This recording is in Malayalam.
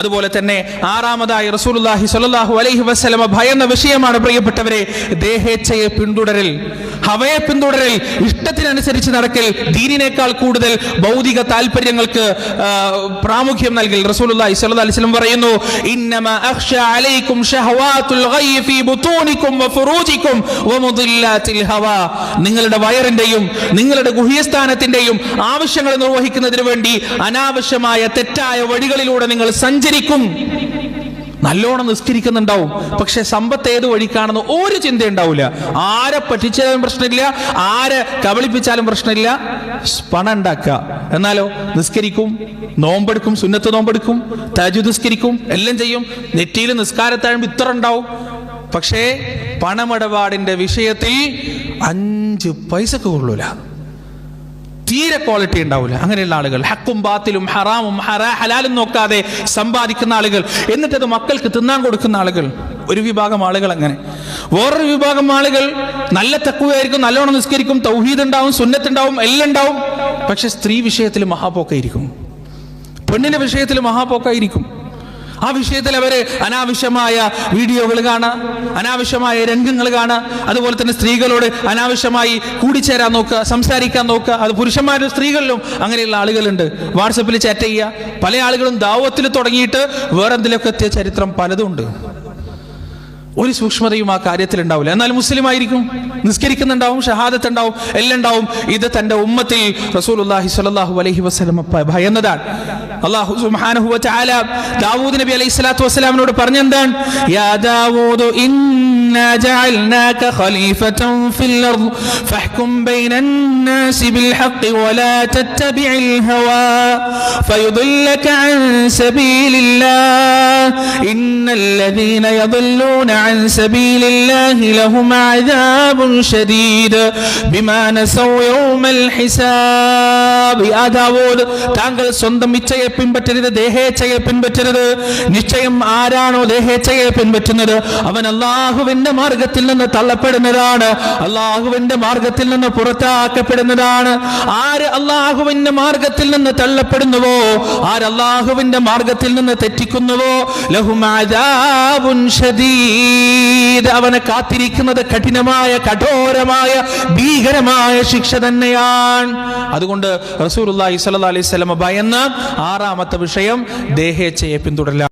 അതുപോലെ തന്നെ ആറാമതായി റസൂലുള്ളാഹി സ്വല്ലല്ലാഹു അലൈഹി വസല്ലമ ഭയന്ന വിഷയമാണ് പ്രിയപ്പെട്ടവരെ ദേഹേച്ഛയെ പിന്തുടരൽ ഹവയെ പിന്തുടരൽ ഇഷ്ടത്തിനനുസരിച്ച് നടക്കൽ ദീനിനേക്കാൾ കൂടുതൽ ഭൗതിക താല്പര്യങ്ങൾക്ക് പ്രാമുഖ്യം നൽകൽ. റസൂലുള്ളാഹി സ്വല്ലല്ലാഹു അലൈഹി വസല്ലം പറയുന്നു ഇന്നമ അഖ്ഷ അലൈക്കും ഷഹവാത്തുൽ ഗയ്യ് ഫീ ബുതൂനിക്കും വഫുറൂജിക്കും വമുദില്ലാത്തിൽ ഹവാ. നിങ്ങളുടെ വയറിന്റെയും നിങ്ങളുടെ ഗുഹ്യസ്ഥാനത്തിന്റെയും ആവശ്യങ്ങൾ നിർവഹിക്കുന്നതിന് വേണ്ടി അനാവശ്യമായ തെറ്റായ വഴികളിലൂടെ നിങ്ങൾ സഞ്ചരിക്കും നല്ലോണം നിസ്കരിക്കുന്നുണ്ടാവും. പക്ഷെ സമ്പത്ത് ഏത് വഴിക്കാണെന്ന് ഒരു ചിന്ത ഉണ്ടാവില്ല ആരെ പറ്റിച്ചാലും പ്രശ്നമില്ല ആരെ കബളിപ്പിച്ചാലും പ്രശ്നമില്ല. പണം ഉണ്ടാക്കുക. എന്നാലോ? നിസ്കരിക്കും. നോമ്പെടുക്കും സുന്നത്ത് നോമ്പെടുക്കും തജു നിസ്കരിക്കും എല്ലാം ചെയ്യും. നെറ്റിയിൽ നിസ്കാരത്താഴുമ്പോൾ ഇത്ര ഉണ്ടാവും. പക്ഷേ പണമിടപാടിന്റെ വിഷയത്തിൽ അഞ്ച് പൈസക്ക് കൊള്ളൂല. തീരെ ക്വാളിറ്റി ഉണ്ടാവില്ല അങ്ങനെയുള്ള ആളുകൾ. ഹക്കും ബാത്തിലും ഹറാമും ഹറാ ഹലാലും നോക്കാതെ സമ്പാദിക്കുന്ന ആളുകൾ. എന്നിട്ടത് മക്കൾക്ക് തിന്നാൻ കൊടുക്കുന്ന ആളുകൾ. ഒരു വിഭാഗം ആളുകൾ അങ്ങനെ. വേറൊരു വിഭാഗം ആളുകൾ നല്ല തക്കുവായിരിക്കും നല്ലോണം നിസ്കരിക്കും തൗഹീദ് ഉണ്ടാവും സുന്നത്ത് ഉണ്ടാവും എല്ലാം ഉണ്ടാവും. പക്ഷെ സ്ത്രീ വിഷയത്തിൽ മഹാപോക്കായിരിക്കും. പെണ്ണിന്റെ വിഷയത്തിൽ മഹാപോക്കായിരിക്കും. ആ വിഷയത്തിൽ അവർ അനാവശ്യമായ വീഡിയോകൾ കാണാം അനാവശ്യമായ രംഗങ്ങൾ കാണാം. അതുപോലെ തന്നെ സ്ത്രീകളോട് അനാവശ്യമായി കൂടിച്ചേരാൻ നോക്കുക സംസാരിക്കാൻ നോക്കുക. അത് പുരുഷന്മാരും സ്ത്രീകളിലും അങ്ങനെയുള്ള ആളുകളുണ്ട്. വാട്സപ്പിൽ ചാറ്റ് ചെയ്യുക. പല ആളുകളും ദാവത്തിൽ തുടങ്ങിയിട്ട് വേറെന്തിലൊക്കെ എത്തിയ ചരിത്രം പലതും ഉണ്ട്. ഒരു സൂക്ഷ്മതയും ആ കാര്യത്തിൽ ഉണ്ടാവില്ല. എന്നാൽ മുസ്ലിം ആയിരിക്കും നിസ്കരിക്കുന്നുണ്ടാവും ഷഹാദത്ത് ഉണ്ടാവും എല്ലാം ഉണ്ടാവും ഇത് തന്റെ ഉമ്മത്തിൽ റസൂലുല്ലാഹി സ്വല്ലല്ലാഹു അലൈഹി വസല്ലം ഭയന്നതാണ്. അല്ലാഹു സുബ്ഹാനഹു ദാവൂദ് നബി യാ ദാവൂദ് ജഅൽനാക ഖലീഫതൻ ഫിൽ ഫഹ്കും ബിൽ ഹഖ് വലാ ഹവാ അൻ عن سبيل الله لهم عذاب شديد. بما نسوا يوم الحساب. ആ ദാവൂദ് താങ്കൾ സ്വന്തം ഇച്ഛയെ പിൻപറ്റരുത് ദേഹേച്ഛയെ പിൻപറ്റരുത്. നിശ്ചയം ആരാണോ ദേഹേച്ഛയെ പിൻപറ്റുന്നത്? അവൻ അള്ളാഹുവിന്റെ മാർഗത്തിൽ നിന്ന് തള്ളപ്പെടുന്നതാണ്. അള്ളാഹുവിന്റെ മാർഗത്തിൽ നിന്ന് പുറത്താക്കപ്പെടുന്നതാണ്. ആര് അള്ളാഹുവിന്റെ മാർഗത്തിൽ നിന്ന് തള്ളപ്പെടുന്നുവോ? ആര് അള്ളാഹുവിന്റെ മാർഗത്തിൽ നിന്ന് തെറ്റിക്കുന്നുവോ? ലഹുമാദാബുൻ ഷദീദ്. ശദീദ് അവനെ കാത്തിരിക്കുന്നത് കഠിനമായ കഠോരമായ ഭീകരമായ ശിക്ഷ തന്നെയാണ്. അതുകൊണ്ട് സ്വല്ലല്ലാഹി അലൈഹി സ്വലം ഭയന്ന് ആറാമത്തെ വിഷയം ദേഹേച്ഛയെ പിന്തുടരലാണ്.